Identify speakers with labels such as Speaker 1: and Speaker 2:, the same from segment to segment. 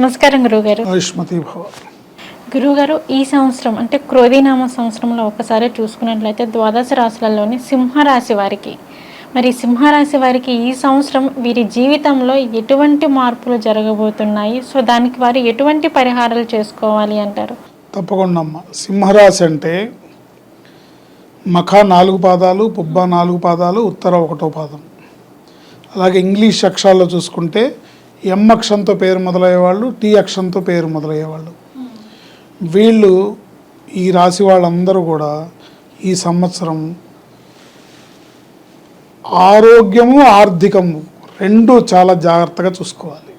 Speaker 1: నమస్కారం గురువుగారు.
Speaker 2: ఆయుష్మతి భవ.
Speaker 1: గురువుగారు ఈ సంవత్సరం అంటే క్రోధీనామ సంవత్సరంలో ఒకసారి చూసుకున్నట్లయితే ద్వాదశ రాశులలోని సింహరాశి వారికి మరి సింహరాశి వారికి ఈ సంవత్సరం వీరి జీవితంలో ఎటువంటి మార్పులు జరగబోతున్నాయి? సో దానికి వారు ఎటువంటి పరిహారాలు చేసుకోవాలి అంటారు?
Speaker 2: తప్పకుండా అమ్మ సింహరాశి అంటే మఖ నాలుగు పాదాలు పుబ్బ నాలుగు పాదాలు ఉత్తర ఒకటో పాదం. అలాగే ఇంగ్లీష్ అక్షరాల్లో చూసుకుంటే ఎం అక్షరంతో పేరు మొదలయ్యేవాళ్ళు టీ అక్షరంతో పేరు మొదలయ్యేవాళ్ళు. వీళ్ళు ఈ రాశి వాళ్ళందరూ కూడా ఈ సంవత్సరం ఆరోగ్యము ఆర్థికము రెండు చాలా జాగ్రత్తగా చూసుకోవాలి.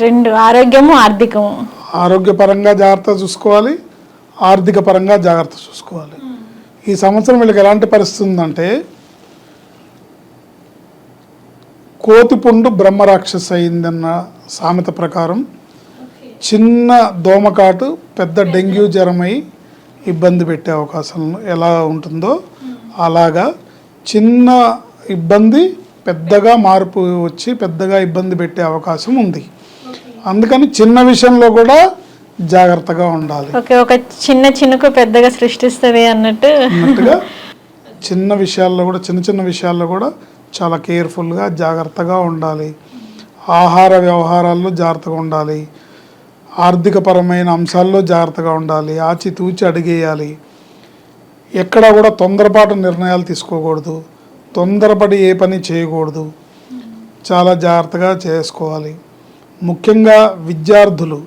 Speaker 1: రెండు ఆరోగ్యము ఆర్థికము.
Speaker 2: ఆరోగ్యపరంగా జాగ్రత్త చూసుకోవాలి ఆర్థిక పరంగా జాగ్రత్త చూసుకోవాలి. ఈ సంవత్సరం వీళ్ళకి ఎలాంటి పరిస్థితి ఉందంటే కోతిపుండు బ్రహ్మరాక్షస్ అయిందన్న సామెత ప్రకారం చిన్న దోమకాటు పెద్ద డెంగ్యూ జ్వరమై ఇబ్బంది పెట్టే అవకాశం ఎలా ఉంటుందో అలాగా చిన్న ఇబ్బంది పెద్దగా మార్పు వచ్చి పెద్దగా ఇబ్బంది పెట్టే అవకాశం ఉంది. అందుకని చిన్న విషయంలో కూడా జాగ్రత్తగా ఉండాలి.
Speaker 1: ఓకే ఒక చిన్న చినుకు పెద్దగా సృష్టిస్తుంది అన్నట్టు.
Speaker 2: అన్నట్టుగా చిన్న విషయాల్లో కూడా చిన్న చిన్న విషయాల్లో కూడా చాలా కేర్ఫుల్గా జాగ్రత్తగా ఉండాలి. ఆహార వ్యవహారాల్లో జాగ్రత్తగా ఉండాలి. ఆర్థికపరమైన అంశాల్లో జాగ్రత్తగా ఉండాలి. ఆచితూచి అడిగేయాలి. ఎక్కడా కూడా తొందరపాటు నిర్ణయాలు తీసుకోకూడదు. తొందరపడి ఏ పని చేయకూడదు. చాలా జాగ్రత్తగా చేసుకోవాలి. ముఖ్యంగా విద్యార్థులు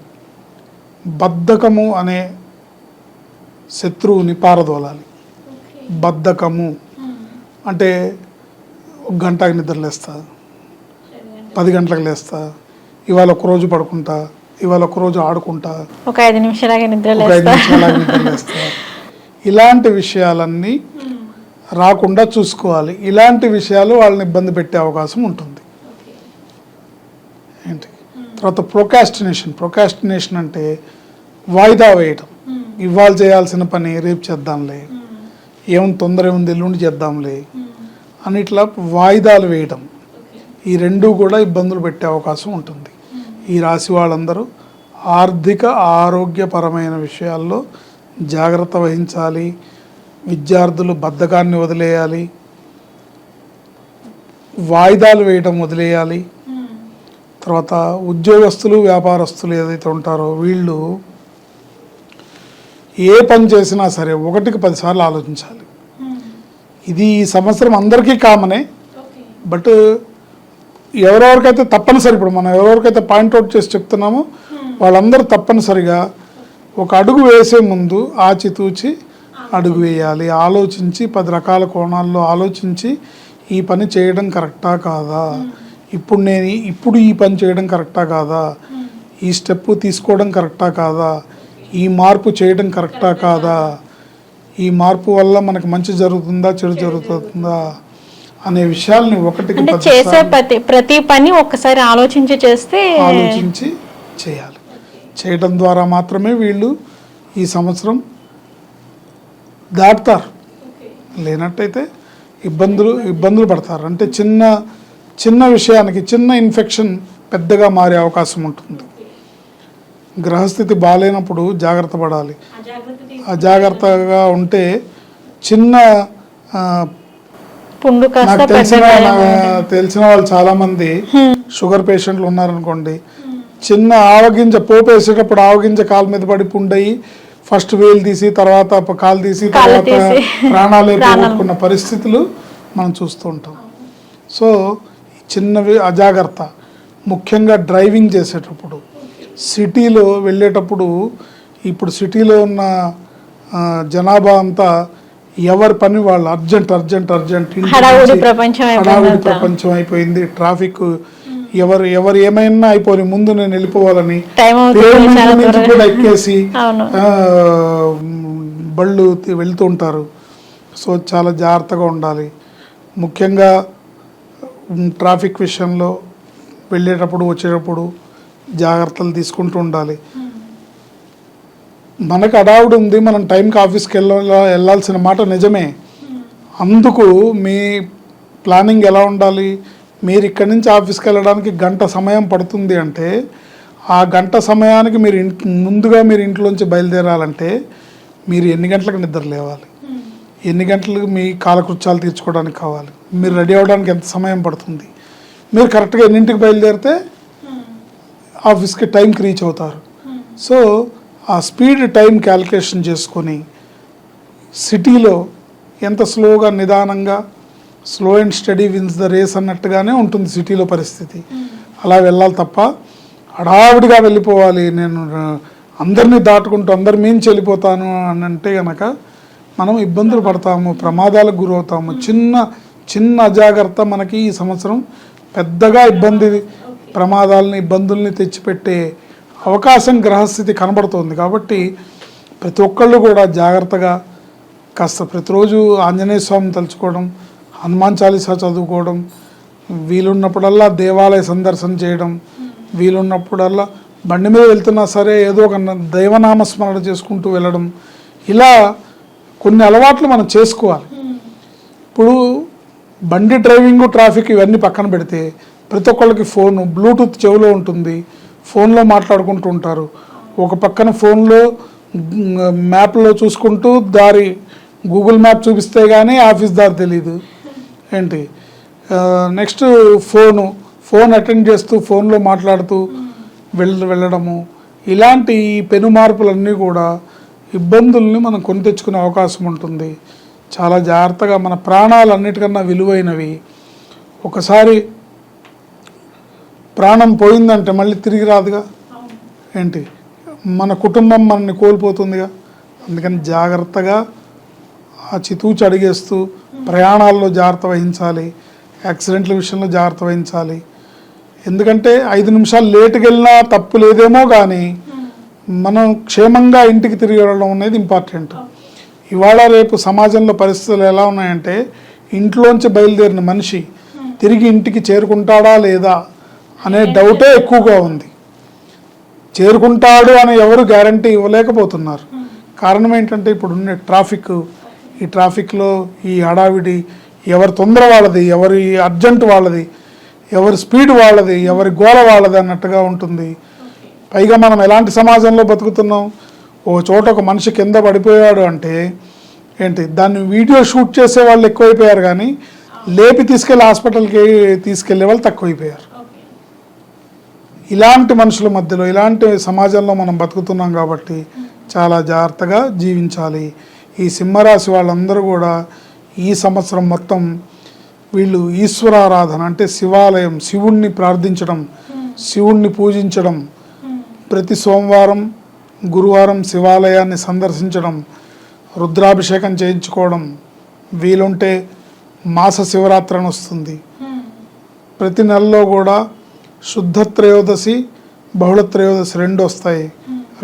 Speaker 2: బద్ధకము అనే శత్రువుని పారదోలాలి. బద్ధకము. అంటే ఒక గంటకి నిద్ర లేస్తా. పది గంటలకు లేస్తా. ఇవాళ ఒక రోజు పడుకుంటా. ఇవాళ ఒక రోజు ఆడుకుంటా.
Speaker 1: ఒక ఐదు నిమిషాలగా నిద్ర లేస్తా.
Speaker 2: నిమిషాలు నిద్ర లేస్తా. ఇలాంటి విషయాలన్నీ రాకుండా చూసుకోవాలి. ఇలాంటి విషయాలు వాళ్ళని ఇబ్బంది పెట్టే అవకాశం ఉంటుంది. ఏంటి? తర్వాత ప్రొకాస్టినేషన్. ప్రొకాస్టినేషన్ అంటే వాయిదా వేయటం. ఇవాళ చేయాల్సిన పని రేపు చేద్దాంలే. ఏముంది తొందర ఏముంది ఎల్లుండి చేద్దాంలే. అన్నిట్లా వాయిదాలు వేయటం. ఈ రెండు కూడా ఇబ్బందులు పెట్టే అవకాశం ఉంటుంది. ఈ రాశి వాళ్ళందరూ ఆర్థిక ఆరోగ్యపరమైన విషయాల్లో జాగ్రత్త వహించాలి. విద్యార్థులు బద్ధకాన్ని వదిలేయాలి. వాయిదాలు వేయటం వదిలేయాలి. తర్వాత ఉద్యోగస్తులు వ్యాపారస్తులు ఏదైతే ఉంటారో వీళ్ళు ఏ పని చేసినా సరే ఒకటికి పదిసార్లు ఆలోచించాలి. ఇది ఈ సంవత్సరం అందరికీ కామనే. బట్ ఎవరెవరికైతే తప్పనిసరి ఇప్పుడు మనం ఎవరెవరికైతే పాయింట్అవుట్ చేసి చెప్తున్నామో వాళ్ళందరూ తప్పనిసరిగా ఒక అడుగు వేసే ముందు ఆచితూచి అడుగు వేయాలి. ఆలోచించి పది రకాల కోణాల్లో ఆలోచించి ఈ పని చేయడం కరెక్టా కాదా? ఇప్పుడు నేను ఇప్పుడు ఈ పని చేయడం కరెక్టా కాదా? ఈ స్టెప్ తీసుకోవడం కరెక్టా కాదా? ఈ మార్పు చేయడం కరెక్టా కాదా? ఈ మార్పు వల్ల మనకు మంచి జరుగుతుందా చెడు జరుగుతుందా అనే విషయాల్ని
Speaker 1: అంటే
Speaker 2: పది
Speaker 1: చేసే ప్రతి ప్రతి పని ఒక్కసారి ఆలోచించి చేస్తే
Speaker 2: ఆలోచించి చేయాలి. చేయడం ద్వారా మాత్రమే వీళ్ళు ఈ సంవత్సరం దాటుతారు. లేనట్టయితే ఇబ్బందులు ఇబ్బందులు పడతారు. అంటే చిన్న చిన్న విషయానికి చిన్న ఇన్ఫెక్షన్ పెద్దగా మారే అవకాశం ఉంటుంది. గ్రహస్థితి బాగాలేనప్పుడు జాగ్రత్త పడాలి. అజాగ్రత్తగా ఉంటే చిన్న ఆ,
Speaker 1: పుండు కాస్త
Speaker 2: నాకు తెలిసిన తెలిసిన వాళ్ళు చాలా మంది షుగర్ పేషెంట్లు ఉన్నారనుకోండి చిన్న ఆవగింజ పోపు వేసేటప్పుడు ఆవగింజ కాలు మీద పడి పుండయి ఫస్ట్ వేలు తీసి తర్వాత కాలు తీసి తర్వాత
Speaker 1: తీసి.
Speaker 2: ప్రాణాలే పోగొట్టుకున్న పరిస్థితులు మనం చూస్తూ ఉంటాం. సో చిన్నవి అజాగ్రత్త. ముఖ్యంగా డ్రైవింగ్ చేసేటప్పుడు. సిటీలో వెళ్ళేటప్పుడు ఇప్పుడు సిటీలో ఉన్న జనాభా అంతా ఎవరి పని వాళ్ళు అర్జెంట్ అర్జెంట్ అర్జెంట్
Speaker 1: హడావుడి ప్రపంచం
Speaker 2: అయిపోయింది ట్రాఫిక్ ఎవరు ఎవరు ఏమైనా అయిపోయి ముందు నేను వెళ్ళిపోవాలని. కూడా ఎక్కేసి బళ్ళు వెళ్తూ ఉంటారు సో చాలా జాగ్రత్తగా ఉండాలి. ముఖ్యంగా ట్రాఫిక్ విషయంలో వెళ్ళేటప్పుడు వచ్చేటప్పుడు జాగ్రత్తలు తీసుకుంటూ ఉండాలి. మనకు అడావుడు ఉంది మనం టైంకి ఆఫీస్కి వెళ్ళ వెళ్ళాల్సిన మాట నిజమే. అందుకు మీ ప్లానింగ్ ఎలా ఉండాలి? మీరు ఇక్కడి నుంచి ఆఫీస్కి వెళ్ళడానికి గంట సమయం పడుతుంది అంటే ఆ గంట సమయానికి మీరు ముందుగా మీరు ఇంట్లోంచి బయలుదేరాలంటే మీరు ఎన్ని గంటలకు నిద్ర లేవాలి? ఎన్ని గంటలకు మీ కాలకృత్యాలు తీర్చుకోవడానికి కావాలి? మీరు రెడీ అవ్వడానికి ఎంత సమయం పడుతుంది? మీరు కరెక్ట్గా ఎన్నింటికి బయలుదేరితే ఆఫీస్కి టైంకి రీచ్ అవుతారు. సో ఆ స్పీడ్ టైం క్యాలిక్యులేషన్ చేసుకొని సిటీలో ఎంత స్లోగా నిదానంగా slow and steady wins the race అన్నట్టుగానే ఉంటుంది సిటీలో పరిస్థితి. అలా వెళ్ళాలి తప్ప హడావిడిగా వెళ్ళిపోవాలి. నేను అందరినీ దాటుకుంటూ అందరి మించి వెళ్ళిపోతాను అని అంటే కనుక మనం ఇబ్బందులు పడతాము ప్రమాదాలకు గురవుతాము. చిన్న చిన్న అజాగ్రత్త మనకి ఈ సంవత్సరం పెద్దగా ఇబ్బంది ప్రమాదాలని ఇబ్బందుల్ని తెచ్చిపెట్టే అవకాశం గ్రహస్థితి కనబడుతోంది. కాబట్టి ప్రతి ఒక్కళ్ళు కూడా జాగ్రత్తగా కాస్త ప్రతిరోజు ఆంజనేయ స్వామిని తలుచుకోవడం హనుమాన్ చాలీసా చదువుకోవడం వీలున్నప్పుడల్లా దేవాలయ సందర్శన చేయడం వీలున్నప్పుడల్లా బండి మీద వెళ్తున్నా సరే ఏదో ఒక దైవనామ స్మరణ చేసుకుంటూ వెళ్ళడం ఇలా కొన్ని అలవాట్లు మనం చేసుకోవాలి. ఇప్పుడు బండి డ్రైవింగ్ ట్రాఫిక్ ఇవన్నీ పక్కన పెడితే ప్రతి ఒక్కళ్ళకి ఫోను బ్లూటూత్ చెవిలో ఉంటుంది. ఫోన్లో మాట్లాడుకుంటూ ఉంటారు. ఒక పక్కన ఫోన్లో మ్యాప్లో చూసుకుంటూ దారి గూగుల్ మ్యాప్ చూపిస్తే కానీ ఆఫీస్ దారి తెలియదు ఏంటి? నెక్స్ట్ ఫోను ఫోన్ అటెండ్ చేస్తూ ఫోన్లో మాట్లాడుతూ వెళ్ళ వెళ్ళడము. ఇలాంటి పెను మార్పులన్నీ కూడా ఇబ్బందుల్ని మనం కొని తెచ్చుకునే అవకాశం ఉంటుంది. చాలా జాగ్రత్తగా మన ప్రాణాలు అన్నిటికన్నా విలువైనవి. ఒకసారి ప్రాణం పోయిందంటే మళ్ళీ తిరిగి రాదుగా? ఏంటి? మన కుటుంబం మనల్ని కోల్పోతుందిగా? అందుకని జాగ్రత్తగా ఆ చితూచి అడిగేస్తూ ప్రయాణాల్లో జాగ్రత్త వహించాలి. యాక్సిడెంట్ల విషయంలో జాగ్రత్త వహించాలి. ఎందుకంటే ఐదు నిమిషాలు లేటుకి వెళ్ళినా తప్పు లేదేమో కానీ మనం క్షేమంగా ఇంటికి తిరిగి వెళ్ళడం అనేది ఇంపార్టెంట్. ఇవాళ రేపు సమాజంలో పరిస్థితులు ఎలా ఉన్నాయంటే ఇంట్లోంచి బయలుదేరిన మనిషి తిరిగి ఇంటికి చేరుకుంటాడా లేదా? అనే డౌటే ఎక్కువగా ఉంది. చేరుకుంటాడు అని ఎవరు గ్యారంటీ ఇవ్వలేకపోతున్నారు. కారణం ఏంటంటే ఇప్పుడు ఉన్న ట్రాఫిక్ ఈ ట్రాఫిక్లో ఈ హడావిడి ఎవరి తొందర వాళ్ళది ఎవరి అర్జెంట్ వాళ్ళది ఎవరి స్పీడ్ వాళ్ళది ఎవరి గోల వాళ్ళది అన్నట్టుగా ఉంటుంది. పైగా మనం ఎలాంటి సమాజంలో బతుకుతున్నాం? ఓ చోట ఒక మనిషి కింద పడిపోయాడు అంటే ఏంటి? దాన్ని వీడియో షూట్ చేసే వాళ్ళు ఎక్కువైపోయారు కానీ లేపి తీసుకెళ్ళి హాస్పిటల్కి తీసుకెళ్ళే వాళ్ళు తక్కువైపోయారు. ఇలాంటి మనుషుల మధ్యలో ఇలాంటి సమాజంలో మనం బతుకుతున్నాం కాబట్టి చాలా జాగ్రత్తగా జీవించాలి. ఈ సింహరాశి వాళ్ళందరూ కూడా ఈ సంవత్సరం మొత్తం వీళ్ళు ఈశ్వరారాధన అంటే శివాలయం శివుణ్ణి ప్రార్థించడం శివుణ్ణి పూజించడం ప్రతి సోమవారం గురువారం శివాలయాన్ని సందర్శించడం రుద్రాభిషేకం చేయించుకోవడం వీలుంటే మాస శివరాత్రి అని వస్తుంది. ప్రతి నెలలో కూడా శుద్ధ త్రయోదశి బహుళ త్రయోదశి రెండు వస్తాయి.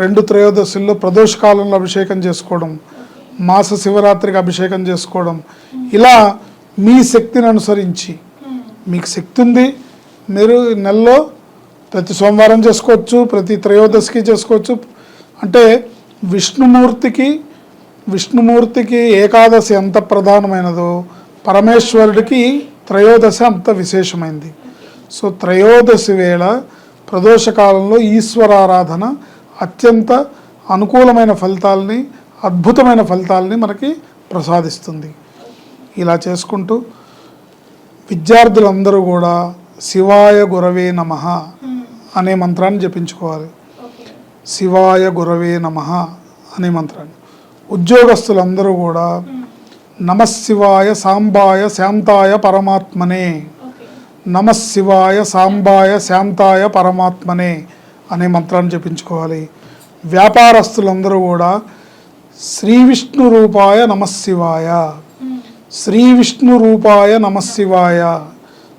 Speaker 2: రెండు త్రయోదశిల్లో ప్రదోష కాలంలో అభిషేకం చేసుకోవడం మాస శివరాత్రికి అభిషేకం చేసుకోవడం. ఇలా మీ శక్తిని అనుసరించి మీకు శక్తి ఉంది మీరు నెలలో ప్రతి సోమవారం చేసుకోవచ్చు ప్రతి త్రయోదశికి చేసుకోవచ్చు. అంటే విష్ణుమూర్తికి విష్ణుమూర్తికి ఏకాదశి ఎంత ప్రధానమైనదో పరమేశ్వరుడికి త్రయోదశి అంత విశేషమైంది. సో త్రయోదశి వేళ ప్రదోషకాలంలో ఈశ్వరారాధన అత్యంత అనుకూలమైన ఫలితాలని అద్భుతమైన ఫలితాలని మనకి ప్రసాదిస్తుంది. ఇలా చేసుకుంటూ విద్యార్థులందరూ కూడా శివాయ గురవే నమ అనే మంత్రాన్ని జపించుకోవాలి. శివాయ గురవే నమ అనే మంత్రాన్ని. ఉద్యోగస్తులందరూ కూడా నమశివాయ సాంబాయ శాంతాయ పరమాత్మనే నమశివాయ సాంబాయ శాంతాయ పరమాత్మనే అనే మంత్రాన్ని జపించుకోవాలి. వ్యాపారస్తులందరూ కూడా శ్రీ విష్ణు రూపాయ నమశివాయ శ్రీ విష్ణు రూపాయ నమశివాయ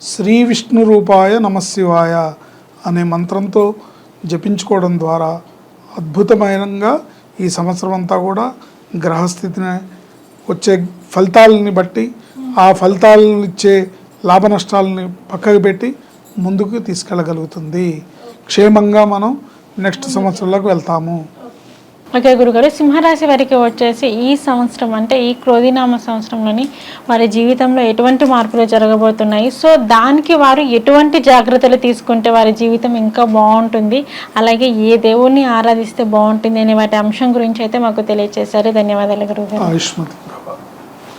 Speaker 2: శ్రీ విష్ణు రూపాయ నమశివాయ అనే మంత్రంతో జపించుకోవడం ద్వారా అద్భుతమైనగా ఈ సంవత్సరం అంతా కూడా గ్రహస్థితిని వచ్చే ఫలితాలని బట్టి ఆ ఫలితాలను ఇచ్చే లాభ నష్టాలని పక్కకు పెట్టి ముందుకు తీసుకెళ్ళగలుగుతుంది. క్షేమంగా మనం నెక్స్ట్ సంవత్సరంలోకి వెళ్తాము.
Speaker 1: ఓకే గురుగారు సింహరాశి వారికి వచ్చేసి ఈ సంవత్సరం అంటే ఈ క్రోధినామ సంవత్సరంలోని వారి జీవితంలో ఎటువంటి మార్పులు జరగబోతున్నాయి? సో దానికి వారు ఎటువంటి జాగ్రత్తలు తీసుకుంటే వారి జీవితం ఇంకా బాగుంటుంది? అలాగే ఏ దేవుణ్ణి ఆరాధిస్తే బాగుంటుంది అనే వాటి అంశం గురించి అయితే మాకు తెలియజేశారు ధన్యవాదాలు గురుగారు.